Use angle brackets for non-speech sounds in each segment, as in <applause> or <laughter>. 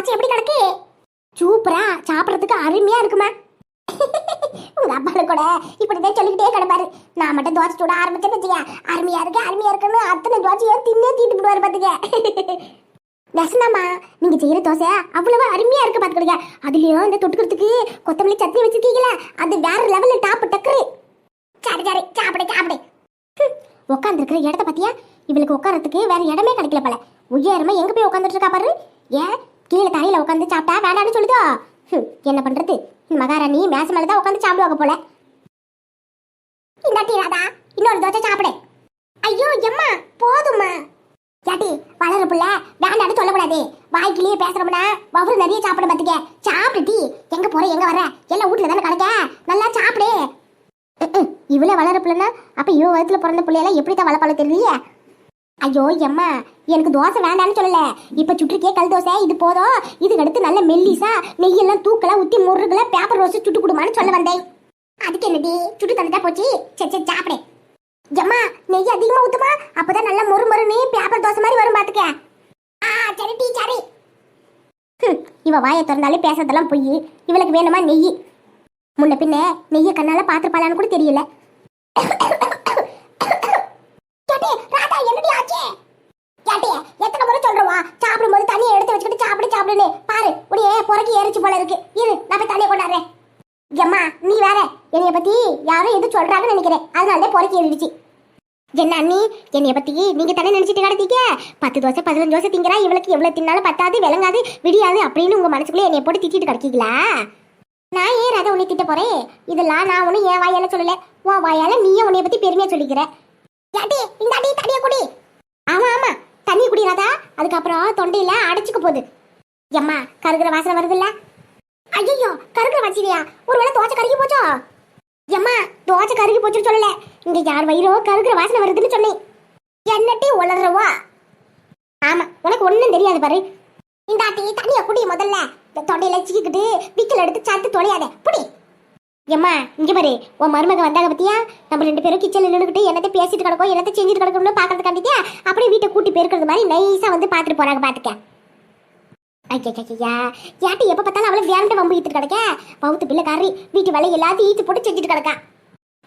தோசை எப்படி கிடக்கு? சூப்பரா சாப்பிட்றதுக்கு அருமையா இருக்குமா? உங்க அப்பால கூட இப்படிதான் சொல்லிக்கிட்டே கிடப்பாரு. நான் மட்டும் தோசை சுட ஆரம்பிச்சேன்னு வச்சுக்க அருமையா இருக்கு அருமையா இருக்குன்னு அத்தனை தோசையோ தின்னே தீட்டு விடுவாரு பாத்துக்க. நெசனாமா நீங்க செய்யற தோசை அவ்வளவு அருமையா இருக்கு பாத்துக்கிடுங்க. அதுலயும் இந்த தொட்டுக்கிறதுக்கு கொத்தமல்லி சட்னி வச்சிருக்கீங்களா? அது வேற லெவல்ல டாப் டக்குரு. சரி சரி சாப்பிடு சாப்பிடு. உட்காந்துருக்குற இடத்த பத்தியா? இவளுக்கு உட்காரத்துக்கு வேற இடமே கிடைக்கல போல. உயரமா எங்க போய் உட்காந்துட்டு இருக்கா பாரு? ஏன் கீழே தரையில உட்காந்து சாப்பிட்டா வேண்டாம்னு சொல்லுதோ? என்ன பண்றது? மகாராணி மேச மேலதான் உட்காந்து சாப்பிடுவாங்க போல. இந்த ராதா இன்னொரு தோசை சாப்பிடு. ஐயோ எம்மா போதும்மா. யாட்டி வளர புள்ள வேண்டாம்னு சொல்லக்கூடாது. வாய்க்கிலேயே பேசுறோம்னா வவுறு நிறைய சாப்பிட பாத்துக்க. சாப்பிடுட்டி எங்க போற எங்க வர எல்லாம் வீட்டுல தானே கிடக்க நல்லா சாப்பிடு. இவ்வளவு வளர பிள்ளைனா அப்ப இவ வயசுல பிறந்த பிள்ளையெல்லாம் எப்படி தான் வளர்ப்பாள தெரியலையே? ஐயோ எம்மா எனக்கு தோசை வேண்டாம்னு சொல்லல. இப்ப சுட்டுருக்கே கல் தோசை இது போதும். இதுக்கு அடுத்து நல்ல மெல்லிசா நெய்யெல்லாம் தூக்கலா ஊத்தி முருகுல பேப்பர் ரோஸ் சுட்டு கொடுமான்னு சொல்ல வந்தேன். அதுக்கு என்னடி? சுட்டு தந்துட்டா போச்சு? சரி சரி சாப்பிடு. எம்மா நெய் அதிகமா ஊத்துமா? அப்பதான் நல்ல மொறு மொறுன்னு பேப்பர் தோசை மாதிரி வரும் பாத்துக்க. ஆ சரி டீ சரி. இவ வாயை திறந்தாலே பேசுறதெல்லாம் பொய். இவளுக்கு வேணுமா நெய்? முன்ன பின்ன நெய்யை கண்ணால பாத்துருப்பாளான்னு கூட தெரியல கேட்டே, ராதா, என்னடி ஆச்சு? கேட்டே, எத்தனை முறை சொல்றோமா? சாப்பிடும்போது தண்ணியை எடுத்து வச்சுக்கிட்டு சாப்பிடு, சாப்பிடுன்னு. பாரு, உன்னைய புறக்கி போல இருக்கு. இரு, நான் போய் தண்ணியை கொண்டாடுறேன். எம்மா, நீ வேற. என்னைய பத்தி யாரும் எது சொல்றாங்கன்னு நினைக்கிறேன். அதனால புறக்கி இருந்துச்சு என்ன அண்ணி? என்னைய பத்தி நீங்க தானே நினைச்சிட்டு கிடத்தீங்க பத்து தோசை பதினஞ்சு தோசை திங்கிறா? இவளுக்கு எவ்வளவு தின்னாலும் பத்தாது விளங்காது விடியாது அப்படின்னு உங்க மனசுக்குள்ள என்னைய போட்டு திட்டிட்டு கிடக்கீங்களா? நான் ஏன் அதை உன்னை திட்ட போறேன்? இதெல்லாம் நான் ஒன்னும் என் வாயால சொல்லல. உன் வாயால நீயே உன்னைய பத்தி பெருமையா சொல்லிக்கிற. யாட்டி இந்த அடி குடி. ஆமா ஆமா. தண்ணி குடி ராதா. அதுக்கப்புறம் தொண்டையில அடைச்சுக்க போகுது. எம்மா கருகிற வாசனை வருதுல்ல? ஐயோ கருகிற வச்சிருவியா ஒருவேளை தோசை கருகி போச்சோ? எம்மா தோசை கருகி போச்சுன்னு சொல்லல. இங்க யார் வயிறோ கருகிற வாசனை வருதுன்னு சொன்னேன். என்னட்டி உளறவா? ஆமா உனக்கு ஒண்ணும் தெரியாது பாரு. இந்த ஆட்டி தண்ணிய குடி முதல்ல. இந்த தொண்டையில சிக்கிக்கிட்டு விக்கல் எடுத்து சாத்து தொலையாத. புடி. எம்மா இங்க பாரு. உன் மருமக வந்தாங்க பத்தியா? நம்ம ரெண்டு பேரும் கிச்சன்ல நின்னுக்கிட்டு என்னத்தை பேசிட்டு கிடக்கோ என்னத்தை செஞ்சுட்டு கிடக்கணும்னு பாக்குறது கண்டித்தியா அப்படியே வீட்டை கூட்டி பெருக்கிறது மாதிரி நைஸா வந்து பாத்துட்டு போறாங்க பாத்துக்க. ஐயா யாட்டி எப்போ பார்த்தாலும் அவளை வேண்ட வம்பு ஈத்துட்டு கிடக்க? பவுத்து பிள்ளைக்காரி வீட்டு வேலை எல்லாத்தையும் ஈத்து போட்டு செஞ்சுட்டு கிடக்கா.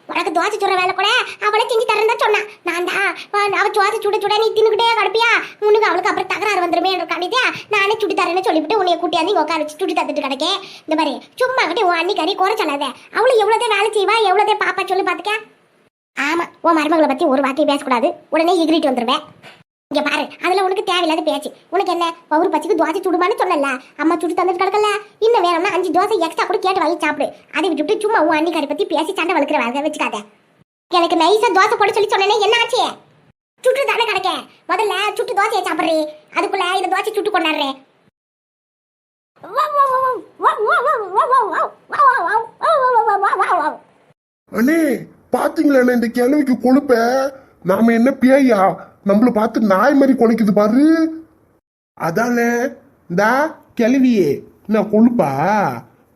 உனக்கு தோசை சுடுற வேலை கூட அவளை செஞ்சு தரேன் தான் சொன்னான் நான் தான் அவள் தோசை சுட சுட நீ தின்னுக்கிட்டே கிடப்பியா? உனக்கு அவளுக்கு அப்புறம் தகராறு வந்துருமே என்று கண்டித்தியா நானே சுடி தரேன்னு சொல்லிவிட்டு உன்னைய கூட்டியாந்து உட்கார வச்சு சுடி தந்துட்டு கிடக்கேன் இந்த மாதிரி சும்மா கிட்டே உன் அண்ணி கறி குறை சொல்லாத. அவளு எவ்வளோதே வேலை செய்வா எவ்வளோதே பாப்பா சொல்லி பார்த்துக்க ஆமா உன் மருமகளை பத்தி ஒரு வார்த்தையை பேசக்கூடாது. உடனே எகிரிட்டு வந்துருவேன். இங்க பாரு அதுல உனக்கு தேவையில்லாத பேச்சு உனக்கு என்ன பவுர் பச்சைக்கு தோசை சுடுமான்னு சொன்னல அம்மா சுட்டு தந்துட்டு கிடக்கல இன்னும் வேணும்னா அஞ்சு தோசை எக்ஸ்ட்ரா கூட கேட்டு வாங்கி சாப்பிடு அதை விட்டுட்டு சும்மா உன் அன்னிக்காரி பத்தி பேசி சண்டை வளர்க்குற வேலை வச்சுக்காத எனக்கு நைஸா தோசை போட சொல்லி சொன்னேனே என்ன ஆச்சு சுட்டு தானே கிடைக்க முதல்ல சுட்டு தோசையை சாப்பிடுறே அதுக்குள்ள இந்த தோசை சுட்டு கொண்டாடுறேன் அண்ணே பாத்தீங்களா இந்த கிழவிக்கு கொழுப்ப நாம என்ன பேயா நம்மள பார்த்து நாய் மாதிரி குலைக்குது பாரு. அதானே இந்தா கிளவியே நான் கொழுப்பா.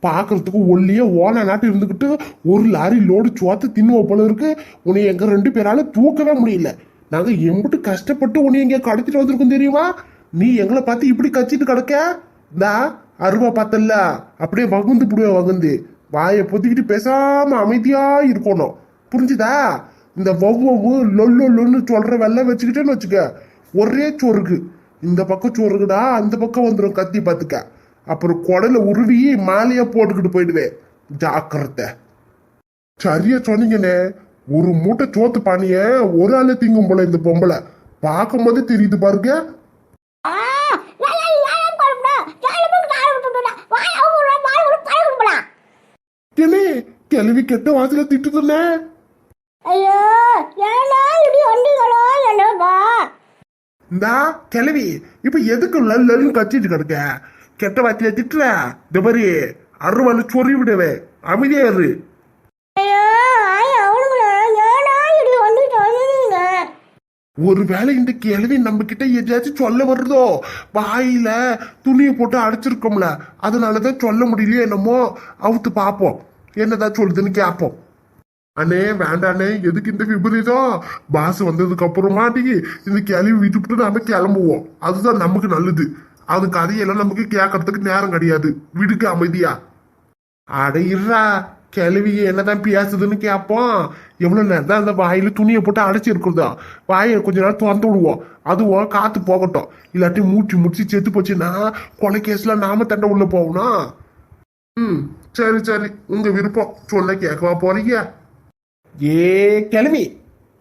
பார்க்கறதுக்கு ஒல்லியே ஓன நாட்டு இருந்துக்கிட்டு ஒரு லாரி லோடு சுவாத்து தின்னுவ போல இருக்கு. உன்னை எங்க ரெண்டு பேரால தூக்கவே முடியல. நாங்க எம்பிட்டு கஷ்டப்பட்டு உன்னை எங்க கடத்திட்டு வந்திருக்கோம் தெரியுமா? நீ எங்களை பார்த்து இப்படி கச்சிட்டு கிடக்க? இந்தா அருவா பார்த்தல்ல. அப்படியே வகுந்து புடுவ வகுந்து. வாயை பொத்திக்கிட்டு பேசாம அமைதியா இருக்கணும். புரிஞ்சுதா? இந்த வவ்வவு லொல்லு லொன்னு சொல்கிற வெள்ளம் வச்சுக்கிட்டேன்னு வச்சுக்க ஒரே சோறுக்கு இந்த பக்கம் சோறுக்குடா அந்த பக்கம் வந்துடும் கத்தி பார்த்துக்க அப்புறம் குடல உருவி மாலையை போட்டுக்கிட்டு போயிடுவேன் ஜாக்கிரதை சரியா சொன்னீங்கண்ணே ஒரு மூட்டை சோத்து பானிய ஒரு ஆளு திங்கும் போல இந்த பொம்பளை பார்க்கும் போதே தெரியுது பாருங்க என்னே கிளவி கெட்ட வாசல திட்டுதுண்ணே ஐயோ ஏன்னா இப்படி வந்தீங்களோ என்னப்பா இந்தா கிளவி இப்ப எதுக்கு லல்லுன்னு கத்திட்டு கிடக்க? கெட்ட வாத்தில திட்டுற? இந்த மாதிரி அருவால சொறி விடுவே. அமைதியா இரு. ஒருவேளை இந்த கிழவி நம்ம கிட்ட எதையாச்சும் சொல்ல வருதோ? வாயில துணியை போட்டு அடைச்சிருக்கோம்ல. அதனாலதான் சொல்ல முடியலையே என்னமோ? அவுத்து பார்ப்போம். என்னதான் சொல்லுதுன்னு கேட்போம். அண்ணே வேண்டாண்ணே எதுக்கு இந்த விபரீதம்? பாஸ் வந்ததுக்கு அப்புறமாட்டி இந்த கிளவி விட்டுவிட்டு நாம கிளம்புவோம். அதுதான் நமக்கு நல்லது. அது கதையெல்லாம் நமக்கு கேட்கறதுக்கு நேரம் கிடையாது. விடுக்க அமைதியா. அடையிறா கிளவி என்னதான் பேசுதுன்னு கேட்போம் எவ்வளோ நேரம் தான் அந்த வாயில துணியை போட்டு அடைச்சி இருக்கிறதா வாயை கொஞ்ச நேரம் திறந்து விடுவோம். அதுவும் காத்து போகட்டும். இல்லாட்டி மூச்சு முடிச்சு செத்து போச்சுன்னா கொலை கேஸ்ல நாம தண்டை உள்ள போகணும் ம் சரி சரி. உங்க விருப்பம். சொல்ல கேட்கவா போறீங்க? ஏ கிளவி.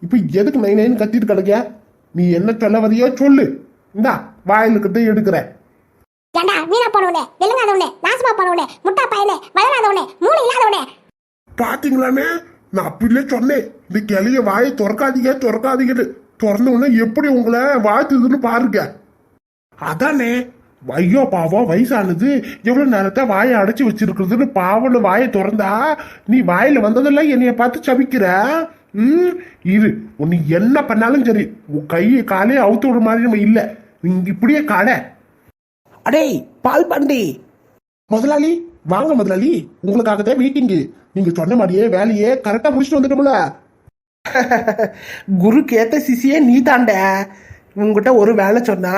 இப்ப எதுக்கு நை நைன்னு கத்திட்டு கிடக்க நீ என்ன சொல்ல சொல்லு. இந்தா வாயில கிட்ட எடுக்கிறேன். ஏண்டா வீணா போனவனே வெளுங்காதவனே நாசமா போனவனே முட்டா பையனே வளராதவனே மூளை இல்லாதவனே. பாத்தீங்களானே நான் அப்படிலே சொன்னேன். இந்த கிளிய வாயை திறக்காதீங்க திறக்காதீங்கன்னு. திறந்த உடனே எப்படி உங்களை வாழ்த்துதுன்னு பாருங்க. அதானே ஐயோ பாவம் வயசானது. எவ்வளவு நேரத்தை வாயை அடைச்சு வச்சிருக்கிறதுன்னு பாவம்னு வாயை திறந்தா நீ வாயில வந்ததெல்லாம் என்னைய பார்த்து சபிக்கிற? ம் இரு. உன்னை என்ன பண்ணாலும் சரி உன் கையை காலையை அவுத்து விடுற மாதிரி நம்ம இல்ல. நீங்க இப்படியே காடை. அடே பால் பண்டி முதலாளி வாங்க முதலாளி. உங்களுக்காக தான் மீட்டிங்கு நீங்க சொன்ன மாதிரியே வேலையே கரெக்டா முடிச்சுட்டு வந்துட்டோம்ல. <laughs> குருக்கு ஏத்த சிசியே நீ தாண்ட. உங்ககிட்ட ஒரு வேலை சொன்னா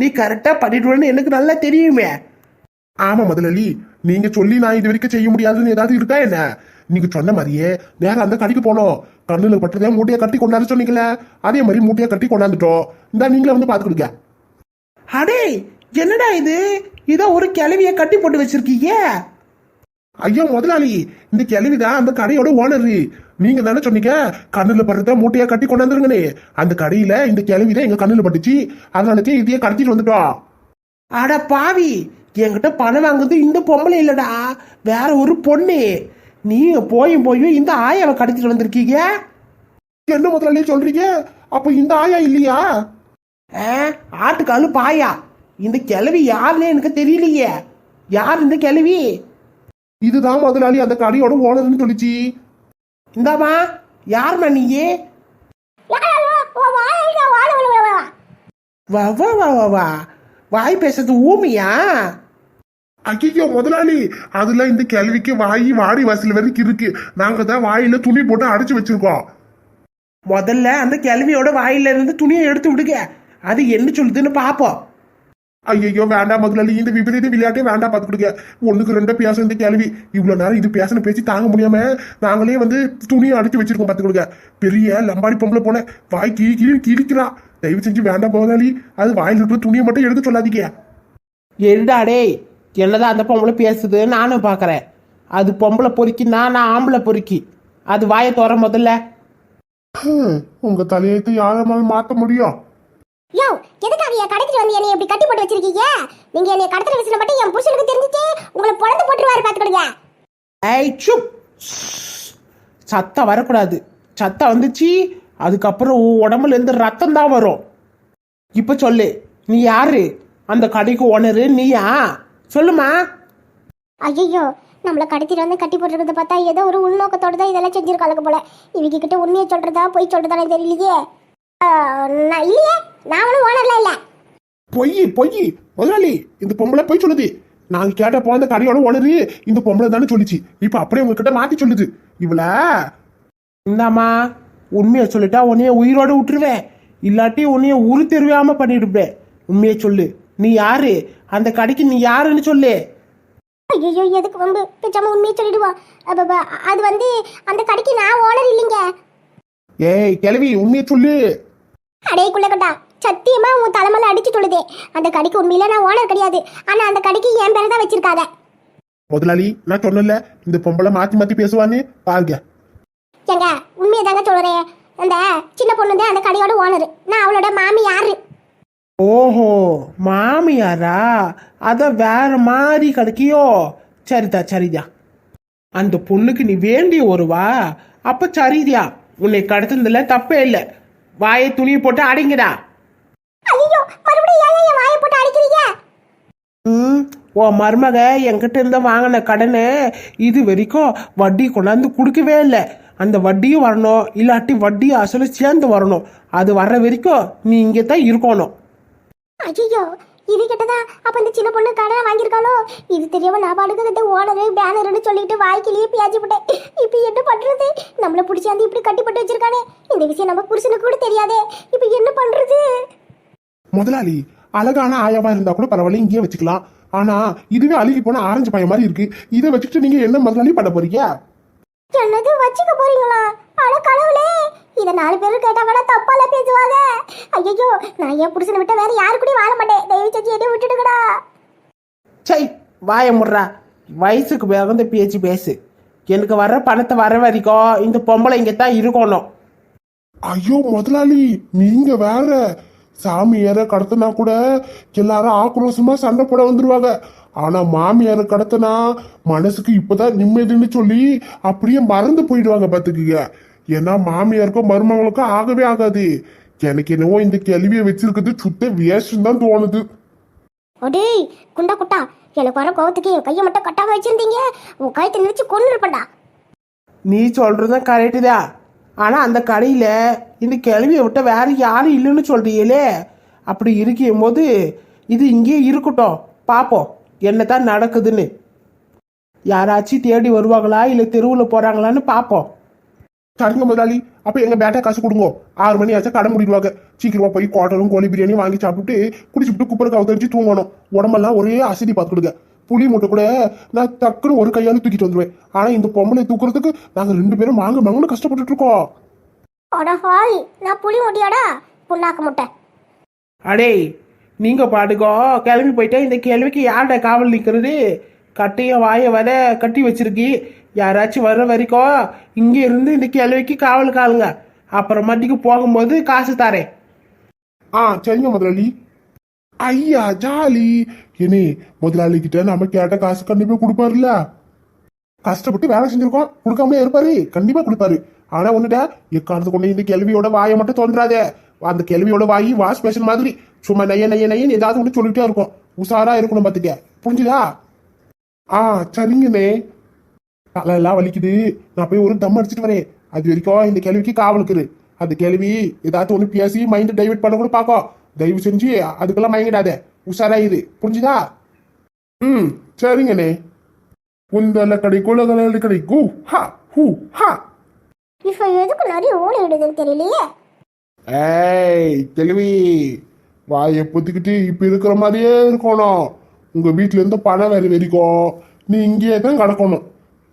நீ கரெக்டா பண்ணிடுவேன்னு எனக்கு நல்லா தெரியுமே. ஆமா முதலாளி நீங்க சொல்லி நான் இது வரைக்கும் செய்ய முடியாதுன்னு ஏதாவது இருக்கா என்ன? நீங்க சொன்ன மாதிரியே நேரம் அந்த கடைக்கு போனோம். கண்ணுல பட்டதே மூட்டையை கட்டி கொண்டாந்து சொன்னீங்களே அதே மாதிரி மூட்டையை கட்டி கொண்டாந்துட்டோம். இந்தா நீங்களே வந்து பாத்துக்கிடுங்க அடே என்னடா இது? இத ஒரு கிளவிய கட்டி போட்டு வச்சிருக்கீங்க. ஐயோ முதலாளி இந்த கிழவிதான் அந்த கடையோட ஓனரு நீங்க தானே சொன்னீங்க கண்ணுல படுறத மூட்டையா கட்டி கொண்டாந்துருங்கனே அந்த கடையில இந்த கிழவிதான் எங்க கண்ணுல பட்டுச்சு. அதனாலக்கே இதையே கடத்திட்டு வந்துட்டோம். அட பாவி என்கிட்ட பணம் வாங்குறது இந்த பொம்பளை இல்லடா. வேற ஒரு பொண்ணு. நீங்க போயும் போயும் இந்த ஆயாவை கடத்திட்டு வந்திருக்கீங்க? என்ன முதலாளி சொல்றீங்க? அப்ப இந்த ஆயா இல்லையா? ஆ, ஆட்டுக்காலு பாயா. இந்த கிழவி யாருன்னு எனக்கு தெரியலையே. யார் இந்த கிழவி இதுதான் முதலாளி அந்த கடையோட ஓனர்னு சொல்லிச்சு. இந்தாமா யாரும்மா நீயே? வா வா வா வா வா. வாய் பேசுறது ஊமியா? ஐயோ முதலாளி அதுல இந்த கேள்விக்கு வாய் வாடி வாசல் வரைக்கும் இருக்கு. நாங்க தான் வாயில துணி போட்டு அடைச்சு வச்சிருக்கோம். முதல்ல அந்த கிழவியோட வாயில இருந்து துணியை எடுத்து விடுங்க. அது என்ன சொல்லுதுன்னு பாப்போம். ஐயோ வேண்டாம் முதலாளி. இந்த விபரீத விளையாட்டே வேண்டாம் பார்த்து கொடுங்க ஒண்ணுக்கு ரெண்டா பேசும் இந்த கேள்வி. இவ்வளவு நேரம் இது பேசின பேசி தாங்க முடியாம நாங்களே வந்து துணியை அடைச்சு வச்சிருக்கோம் பார்த்து கொடுங்க பெரிய லம்பாடி பொம்பளை போன வாய் கீழி கீழி கிழிக்கிறான் தயவு செஞ்சு வேண்டாம் முதலாளி. அது வாயில் இருக்கிற துணியை மட்டும் எடுக்க சொல்லாதீங்க. டேய் என்னதான் அந்த பொம்பளை பேசுது நானும் பார்க்கறேன். அது பொம்பளை பொறுக்கி நான் ஆம்பளை பொறுக்கி. அது வாயை தோற முதல்ல உங்க தலையெழுத்து யாராலும் மாத்த முடியும்? யோ எதுக்கு அவைய கடத்திட்டு வந்து என்னை இப்படி கட்டி போட்டு வச்சிருக்கீங்க? நீங்க என்னை கடத்துற விஷயம் மட்டும் என் புருஷனுக்கு தெரிஞ்சுச்சு. உங்களை பொழந்து போட்டுருவாரு பாத்துக்கிடுங்க ஐய் சுப் சத்தம் வரக்கூடாது. சத்தம் வந்துச்சு. அதுக்கப்புறம் உன் உடம்புல இருந்து ரத்தம் தான் வரும். இப்போ சொல்லு நீ யாரு? அந்த கடைக்கு ஓனரு நீயா? சொல்லுமா. ஐயோ நம்மள கடத்திட்டு வந்து கட்டி போட்டுருக்கிறத பார்த்தா ஏதோ ஒரு உள்நோக்கத்தோட தான் இதெல்லாம் செஞ்சிருக்காளுங்க போல. இவங்க கிட்ட உண்மையை சொல்றதா பொய் சொல்றதானே தெரியலையே. நான் இல்லையே. நான் ஒன்றும் ஓனர்லாம் இல்லை. பொய் பொய். முதலாளி இந்த பொம்பளை பொய் சொல்லுது. நாங்க கேட்டப்போ அந்த கடையோட ஓனரு இந்த பொம்பளை தானே சொல்லிச்சு. இப்ப அப்படியே உங்ககிட்ட மாத்தி சொல்லுது. இவள உண்மையை சொல்லிட்டா உன்னைய உயிரோட விட்டுருவேன். இல்லாட்டி உன்னைய உரு தெரியாம பண்ணிடுப்பேன் உண்மையை சொல்லு. நீ யாரு? அந்த கடைக்கு நீ யாருன்னு சொல்லு. ஐயோ எதுக்கு வம்பு? பேசாம உண்மையை அப்ப, அது வந்து அந்த கடைக்கு நான் ஓனர் இல்லைங்க. ஏய் கிளவி உண்மையை சொல்லு. அடே குள்ளக்கட்டா சத்தியமா உன் தலைமையில அடிச்சு சொல்லுதே. அந்த கடைக்கு உண்மையில நான் ஓனர் கிடையாது. ஆனா அந்த கடைக்கு என் பேரை தான் வச்சிருக்காங்க. முதலாளி நான் சொன்னல இந்த பொம்பளை மாத்தி மாத்தி பேசுவான்னு பாருங்க. ஏங்க உண்மையை தாங்க சொல்றேன். அந்த சின்ன பொண்ணு தான் அந்த கடையோட ஓனர் நான் அவளோட மாமி யாரு ஓஹோ மாமியாரா? அத வேற மாதிரி கிடைக்கியோ சரிதா சரிதா. அந்த பொண்ணுக்கு நீ வேண்டிய ஒருவா அப்ப சரிதியா உன்னை கடத்துனதுல தப்பே இல்லை. வாயை துணியை போட்டு அடிங்கடா. ஐயோ மறுபடியும் ஏன் என் வாயை போட்டு அடிக்கிறீங்க? ம் ஓ மருமக என்கிட்ட இருந்து வாங்கின கடனை இது வரைக்கும் வட்டி கொண்டாந்து கொடுக்கவே இல்லை. அந்த வட்டியும் வரணும் இல்லாட்டி வட்டி அசலும் சேர்ந்து வரணும். அது வர்ற வரைக்கும் நீ இங்கே தான் இருக்கணும். ஐயோ இது கிட்டதா அப்ப இந்த சின்ன பொண்ணு கடை வாங்கியிருக்காளோ? இது தெரியாம நான் பாடுக்கு கிட்ட ஓனரு பேனர்னு சொல்லிட்டு வாய்க்கிலேயே பியாச்சு போட்டேன். இப்ப என்ன பண்றது? நம்மள பிடிச்சாந்து இப்படி கட்டி போட்டு வச்சிருக்கானே. இந்த விஷயம் நம்ம புருஷனுக்கு கூட தெரியாதே. இப்ப என்ன பண்றது? முதலாளி அழகான ஆயாவா இருந்தா கூட பரவாயில்ல இங்கேயே வச்சுக்கலாம். ஆனா இதுவே அழுகி போன ஆரஞ்சு பையன் மாதிரி இருக்கு. இதை வச்சுட்டு நீங்க என்ன முதலாளி பண்ண போறீங்க? என்னது வச்சுக்க போறீங்களா? அட கடவுளே! இத நாலு பேர் கேட்டா கூட தப்பால பேசுவாங்க. ஐயோ நான் என் புருஷனை விட்டு வேற யாரு கூடயும் வாழ மாட்டேன். தயவு செஞ்சு என்னை விட்டுடுங்கடா. சை வாய முடுறா. வயசுக்கு பிறந்த பேச்சு பேசு. எனக்கு வர்ற பணத்தை வர வரைக்கும் இந்த பொம்பளை இங்கே தான் இருக்கணும். ஐயோ முதலாளி நீங்க வேற. சாமியார கடத்தினா கூட எல்லாரும் ஆக்ரோஷமா சண்டை போட வந்துருவாங்க. ஆனா மாமியார கடத்தினா மனசுக்கு இப்பதான் நிம்மதின்னு சொல்லி அப்படியே மறந்து போயிடுவாங்க பாத்துக்குங்க. ஏன்னா மாமியாருக்கும் மருமகளுக்கும் ஆகவே ஆகாது. எனக்கு என்னவோ இந்த கேள்வியை வச்சிருக்கிறது சுத்த வேஸ்ட் தான் தோணுது. அடேய் குண்டா குட்டா எனக்கு வர கோவத்துக்கு என் கையை மட்டும் கட்டாம வச்சிருந்தீங்க. உன் கழுத்தை நினைச்சு கொண்டு இருப்பேன்டா நீ சொல்றதும் கரெக்டு தான் ஆனால் அந்த கடையில் இந்த கிளவியை விட்ட வேற யாரும் இல்லைன்னு சொல்றீங்களே. அப்படி இருக்கும் போது இது இங்கேயே இருக்கட்டும். பார்ப்போம் என்ன தான் நடக்குதுன்னு. யாராச்சும் தேடி வருவாங்களா இல்லை தெருவில் போகிறாங்களான்னு பார்ப்போம் சரிங்க முதலாளி அப்ப எங்க பேட்டா காசு கொடுங்க. ஆறு மணி ஆச்சா கடை முடிடுவாங்க. சீக்கிரமா போய் குவாட்டரும் கோழி பிரியாணி வாங்கி சாப்பிட்டு குடிச்சுட்டு குப்பரை கவுத்தரிச்சு தூங்கணும். உடம்பெல்லாம் ஒரே அசதி பார்த்துக்கிடுங்க. புளி மூட்டை கூட நான் டக்குன்னு ஒரு கையால தூக்கிட்டு வந்துருவேன். ஆனா இந்த பொம்பளை தூக்குறதுக்கு நாங்க ரெண்டு பேரும் வாங்க வாங்கன்னு கஷ்டப்பட்டுட்டு இருக்கோம். அட ஹாய் நான் புளி முட்டியாடா? புண்ணாக்க முட்டை. அடேய் நீங்கள் பாட்டுக்கோ கிளம்பி போயிட்டா இந்த கேள்விக்கு யார்கிட்ட காவல் நிற்கிறது கட்டையும் வாய வர கட்டி வச்சிருக்கி யாராச்சும் வர்ற வரைக்கும் இங்கே இருந்து இந்த கேள்விக்கு காவல் காலுங்க அப்புறமாட்டிக்கு போகும்போது காசு தரேன். ஆ சரிங்க முதலாளி. ஐயா ஜாலி. இனி முதலாளி கிட்ட நம்ம கேட்ட காசு கண்டிப்பா கொடுப்பாருல்ல. கஷ்டப்பட்டு வேலை செஞ்சிருக்கோம். கொடுக்காமலே இருப்பாரு. கண்டிப்பா கொடுப்பாரு. ஆனா ஒண்ணுடா எக்காரணத்து கொண்டு இந்த கேள்வியோட வாயை மட்டும் தோன்றாதே அந்த கேள்வியோட வாய் வாஷ் பேஷன் மாதிரி சும்மா நைய நைய நையன்னு ஏதாவது ஒன்று சொல்லிட்டே இருக்கும். உஷாரா இருக்கணும் பாத்துக்க. புரிஞ்சுதா? ஆ சரிங்கண்ணே. தலையெல்லாம் வலிக்குது. நான் போய் ஒரு தம் அடிச்சிட்டு வரேன். அது வரைக்கும் இந்த கேள்விக்கு காவலுக்கு இரு. அந்த கேள்வி ஏதாச்சும் ஒன்று பேசி மைண்ட் டைவர்ட் பண்ண கூட பார்க்கும். தயவு செஞ்சு அதுக்கெல்லாம் மயங்கிடாத. உஷாராயிரு. புரிஞ்சுதா? ம் சரிங்கண்ணே. குந்தல கடை குலகல கடை கு ஹா ஹூ ஹா. இப்போ எதுக்கு நிறைய ஓலை இடுதுன்னு தெரியலையே? ஏய் கேள்வி வாயை பொத்திக்கிட்டு இப்ப இருக்கிற மாதிரியே இருக்கணும். உங்க வீட்ல இருந்து பணம் வேற வரைக்கும் நீ இங்கேயே தான் கிடக்கணும்.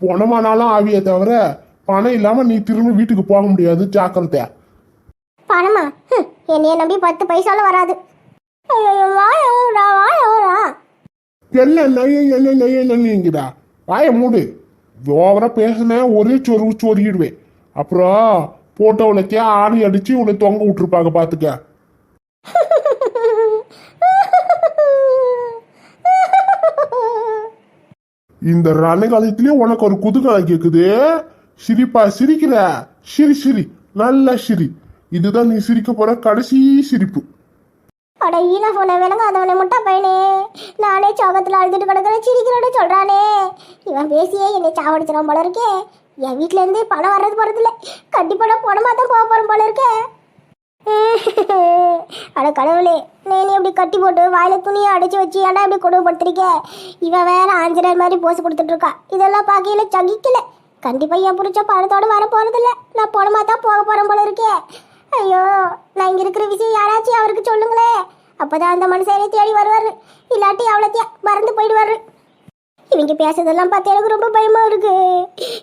பணமானாலும் ஆவியே தவிர பணம் இல்லாம நீ திரும்ப வீட்டுக்கு போக முடியாது ஜாக்கிரதை பணமா? ஹம், என்னைய நம்பி பத்து பைசால வராது. ஐயோ வாயா வாயா என்ன நைய என்ன நைய வாய மூடு. ஓவரா பேசுன ஒரே சொரு சொருகிடுவேன் அப்புறம் போட்டோவுலக்கே ஆணி அடிச்சு உன்னை தொங்க விட்டுருப்பாங்க பாத்துக்க. <laughs> இந்த ரணகாலத்திலயே உனக்கு ஒரு குதூகலம் கேக்குது சிரிப்பா சிரிக்கிற. சிரி சிரி. நல்ல சிரி. இதுதான் நீ சிரிக்க போற கடைசி சிரிப்பு. அட ஈன போன விளங்காதவனை முட்டா பையனே. நானே சோகத்துல அழுதுட்டு கிடக்குற சிரிக்கிறோட சொல்கிறானே இவன் பேசியே என்னை சாவடிச்சிடும் போல இருக்கே. என் வீட்ல பணம் வர்றது போகிறதில்ல கண்டிப்பாக கண்டிப்பா நான் பணமா தான் போக போறேன் போல இருக்கே. <laughs> அட கடவுளே நீ அப்படி கட்டி போட்டு வாயில துணியை அடைச்சி வச்சு ஏன்டா இப்படி கொடுமைப்படுத்திருக்க? இவன் வேற ஆஞ்சநேயர் மாதிரி போஸ் கொடுத்துட்டு இருக்கா. இதெல்லாம் பார்க்கையில சகிக்கல. கண்டிப்பா என் புரிச்ச பணத்தோட வர போறதில்ல. நான் போனமா தான் போக போறேன் போல இருக்கே. ஐயோ நான் இங்க இருக்கிற விஷயம் யாராச்சும் அவருக்கு சொல்லுங்களே. அப்பதான் அந்த மனுஷனை தேடி வருவாரு. இல்லாட்டி அவ்வளோத்தையா மறந்து போயிடுவாரு. இவங்க பேசுறதெல்லாம் பார்த்து எனக்கு ரொம்ப பயமாக இருக்கு.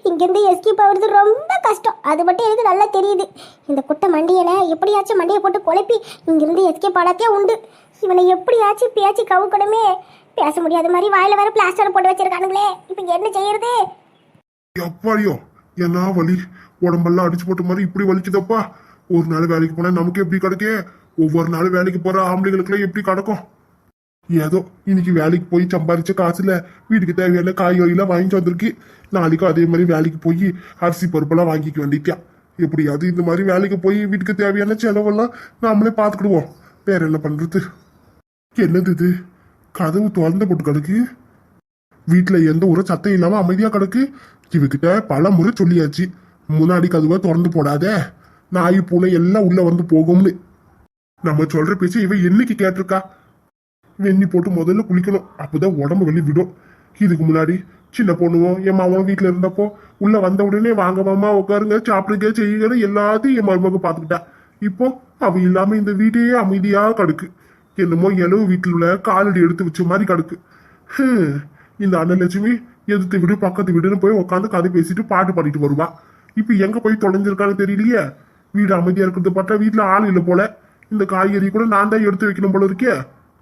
இங்கேருந்து எஸ்கேப் ஆகிறது ரொம்ப கஷ்டம். அது மட்டும் எனக்கு நல்லா தெரியுது. இந்த குட்டை மண்டியனை எப்படியாச்சும் மண்டியை போட்டு குழப்பி இங்கேருந்து எஸ்கேப் ஆடாத்தே உண்டு. இவனை எப்படியாச்சும் பேச்சு கவுக்கணுமே. பேச முடியாத மாதிரி வாயில வேற பிளாஸ்டர் போட்டு வச்சிருக்கானுங்களே. இப்போ என்ன செய்யறது? எப்பாடியோ என்ன வலி? உடம்பெல்லாம் அடிச்சு போட்ட மாதிரி இப்படி வலிக்குதப்பா. ஒரு நாள் வேலைக்கு போனா நமக்கு எப்படி கிடைக்கே ஒவ்வொரு நாள் வேலைக்கு போற ஆம்பளைகளுக்குலாம் எப்படி கிடக்கும்? ஏதோ இன்னைக்கு வேலைக்கு போய் சம்பாரிச்ச காசுல வீட்டுக்கு தேவையான காய்கறிலாம் வாங்கிட்டு வந்திருக்கு. நாளைக்கும் அதே மாதிரி வேலைக்கு போய் அரிசி பருப்பெல்லாம் வாங்கிக்க வேண்டியதா எப்படியாவது இந்த மாதிரி வேலைக்கு போய் வீட்டுக்கு தேவையான செலவெல்லாம் நாமளே பார்த்துக்கிடுவோம். வேற என்ன பண்றது? என்னது இது? கதவு திறந்து போட்டு கிடக்கு. வீட்டில் எந்த ஒரு சத்தம் இல்லாம அமைதியா கிடக்கு. இவகிட்ட பல முறை சொல்லியாச்சு. முன்னாடி கதுவை திறந்து போடாத. நாய் பூனை எல்லாம் உள்ள வந்து போகும்னு. நம்ம சொல்ற பேச்சு இவ என்னைக்கு கேட்டிருக்கா? வெந்நி போட்டு முதல்ல குளிக்கணும். அப்போதான் உடம்பு வெளி விடும். இதுக்கு முன்னாடி சின்ன பொண்ணுவோம் என் மாமாவும் வீட்டில் இருந்தப்போ உள்ள வந்த உடனே வாங்க மாமா உட்காருங்க சாப்பிடுங்க செய்யுங்க எல்லாத்தையும் என் மருமக பார்த்துக்கிட்டா. இப்போ அவ இல்லாம இந்த வீடே அமைதியா கிடக்கு. என்னமோ எலவு வீட்டில் உள்ள காலடி எடுத்து வச்ச மாதிரி கிடக்கு. இந்த அன்னலட்சுமி எதிர்த்து வீடு பக்கத்து வீடுன்னு போய் உட்காந்து கதை பேசிட்டு பாட்டு பாடிட்டு வருவா. இப்போ எங்க போய் தொலைஞ்சிருக்கான்னு தெரியலையே? வீடு அமைதியா இருக்கிறது பார்த்தா வீட்டில் ஆள் இல்லை போல. இந்த காய்கறி கூட நான் தான் எடுத்து வைக்கணும் போல இருக்கே.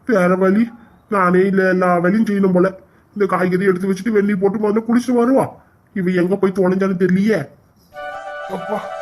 வேற வழி நானே இல்லை எல்லா வேலையும் செய்யணும் போல. இந்த காய்கறி எடுத்து வச்சுட்டு வெந்நீர் போட்டு முதல்ல குடிச்சிட்டு வருவா. இவ எங்க போய் தொலைஞ்சான்னு தெரியலையே. அப்பா.